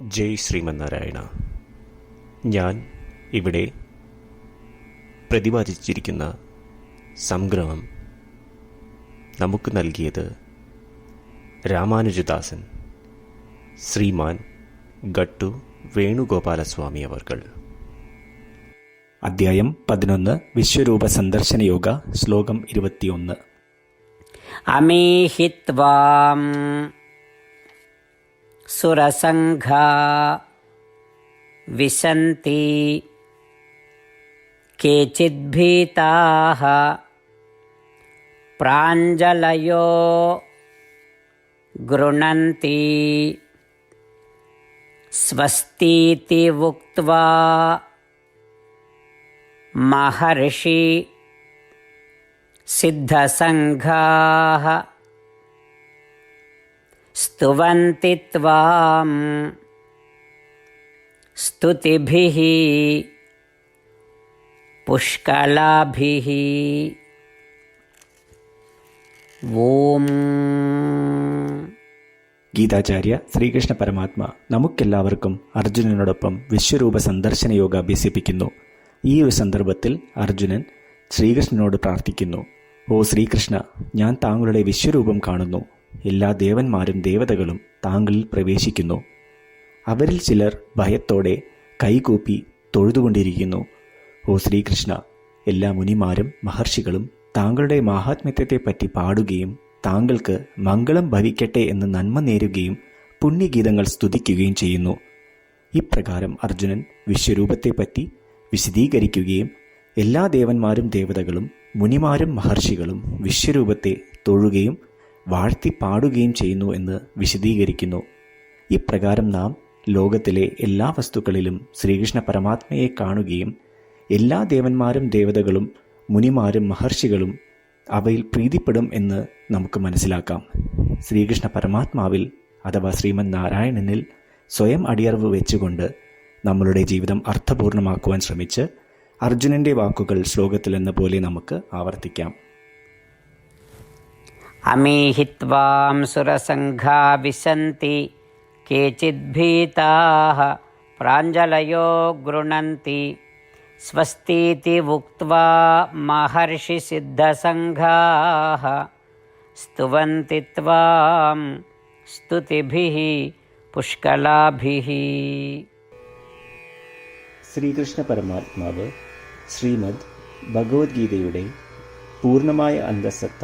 ജയ് ശ്രീമന്നാരായണ. ഞാൻ ഇവിടെ പ്രതിപാദിച്ചിരിക്കുന്ന സംഗ്രഹം നമുക്ക് നൽകിയത് രാമാനുജദാസൻ ശ്രീമാൻ ഗട്ടു വേണുഗോപാലസ്വാമി അവർകൾ. അദ്ധ്യായം പതിനൊന്ന് വിശ്വരൂപ സന്ദർശന യോഗ ശ്ലോകം ഇരുപത്തിയൊന്ന്. അമേഹിത്വാം. सुरसङ्घा विशन्ति केचिद्भीताः प्राञ्जलयो गृह्णन्ति स्वस्तीति उक्त्वा महर्षि सिद्धसङ्घाः स्तुवन्ति त्वां स्तुतिभिः पुष्कलाभिः ॐ ഗീതാചാര്യ ശ്രീകൃഷ്ണ പരമാത്മ നമുക്കെല്ലാവർക്കും അർജുനനോടൊപ്പം വിശ്വരൂപ സന്ദർശന യോഗ അഭ്യസിപ്പിക്കുന്നു ഈ ഒരു സന്ദർഭത്തിൽ അർജുനൻ ശ്രീകൃഷ്ണനോട് പ്രാർത്ഥിക്കുന്നു ഓ ശ്രീകൃഷ്ണ ഞാൻ താങ്കളുടെ വിശ്വരൂപം കാണുന്നു എല്ലാ ദേവന്മാരും ദേവതകളും താങ്കളിൽ പ്രവേശിക്കുന്നു. അവരിൽ ചിലർ ഭയത്തോടെ കൈകൂപ്പി തൊഴുതുകൊണ്ടിരിക്കുന്നു. ഓ ശ്രീകൃഷ്ണ എല്ലാ മുനിമാരും മഹർഷികളും താങ്കളുടെ മഹാത്മ്യത്തെപ്പറ്റി പാടുകയും താങ്കൾക്ക് മംഗളം ഭവിക്കട്ടെ എന്ന് നന്മ നേരുകയും പുണ്യഗീതങ്ങൾ സ്തുതിക്കുകയും ചെയ്യുന്നു. ഇപ്രകാരം അർജുനൻ വിശ്വരൂപത്തെപ്പറ്റി വിശദീകരിക്കുകയും എല്ലാ ദേവന്മാരും ദേവതകളും മുനിമാരും മഹർഷികളും വിശ്വരൂപത്തെ തൊഴുകയും വാഴ്ത്തി പാടുകയും ചെയ്യുന്നു എന്ന് വിശദീകരിക്കുന്നു. ഇപ്രകാരം നാം ലോകത്തിലെ എല്ലാ വസ്തുക്കളിലും ശ്രീകൃഷ്ണ പരമാത്മയെ കാണുകയും എല്ലാ ദേവന്മാരും ദേവതകളും മുനിമാരും മഹർഷികളും അവയിൽ പ്രീതിപ്പെടും എന്ന് നമുക്ക് മനസ്സിലാക്കാം. ശ്രീകൃഷ്ണ പരമാത്മാവിൽ അഥവാ ശ്രീമൻ നാരായണനിൽ സ്വയം അടിയറവ് വെച്ചുകൊണ്ട് നമ്മളുടെ ജീവിതം അർത്ഥപൂർണമാക്കുവാൻ ശ്രമിച്ച് അർജുനന്റെ വാക്കുകൾ ശ്ലോകത്തിലെന്ന പോലെ നമുക്ക് ആവർത്തിക്കാം. अमीहि त्वां सुरसङ्घा विशन्ति केचिद्भीताः प्राञ्जलयो गृह्णन्ति स्वस्तीति उक्त्वा महर्षिसिद्धसङ्घाः स्तुवन्ति त्वां स्तुतिभिः पुष्कलाभिः ശ്രീകൃഷ്ണ പരമാത്മാവ് ശ്രീമദ് ഭഗവത്ഗീതയുടെ പൂർണ്ണമായ അന്തസത്ത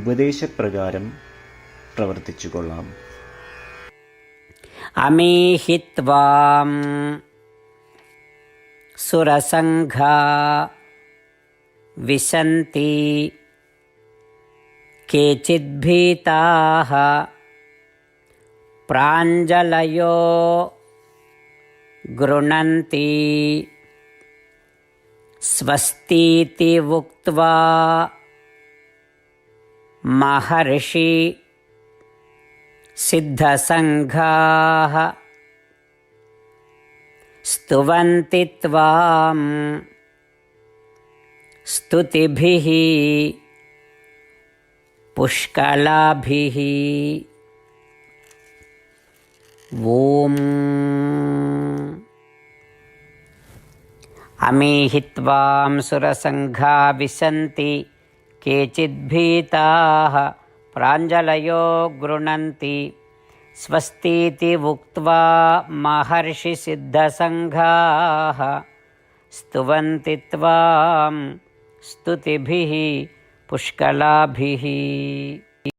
ഉപദേശപ്രകാരം പ്രവർത്തിച്ചുകൊള്ളാം अमीहि त्वां सुरसङ्घा विशन्ति केचिद्भीताः प्राञ्जलयो गृह्णन्ति स्वस्तीति उक्त्वा महर्षि सिद्धसङ्घाः स्तुवन्ति त्वां स्तुतिभिः पुष्कलाभिः। ॐ। अमीहि त्वां सुरसङ्घा विशन्ति केचिद्भीताः प्राञ्जलयो गृह्णन्ति स्वस्तीति उक्त्वा महर्षिसिद्धसङ्घाः स्तुवन्ति त्वां स्तुतिभिः पुष्कलाभिः।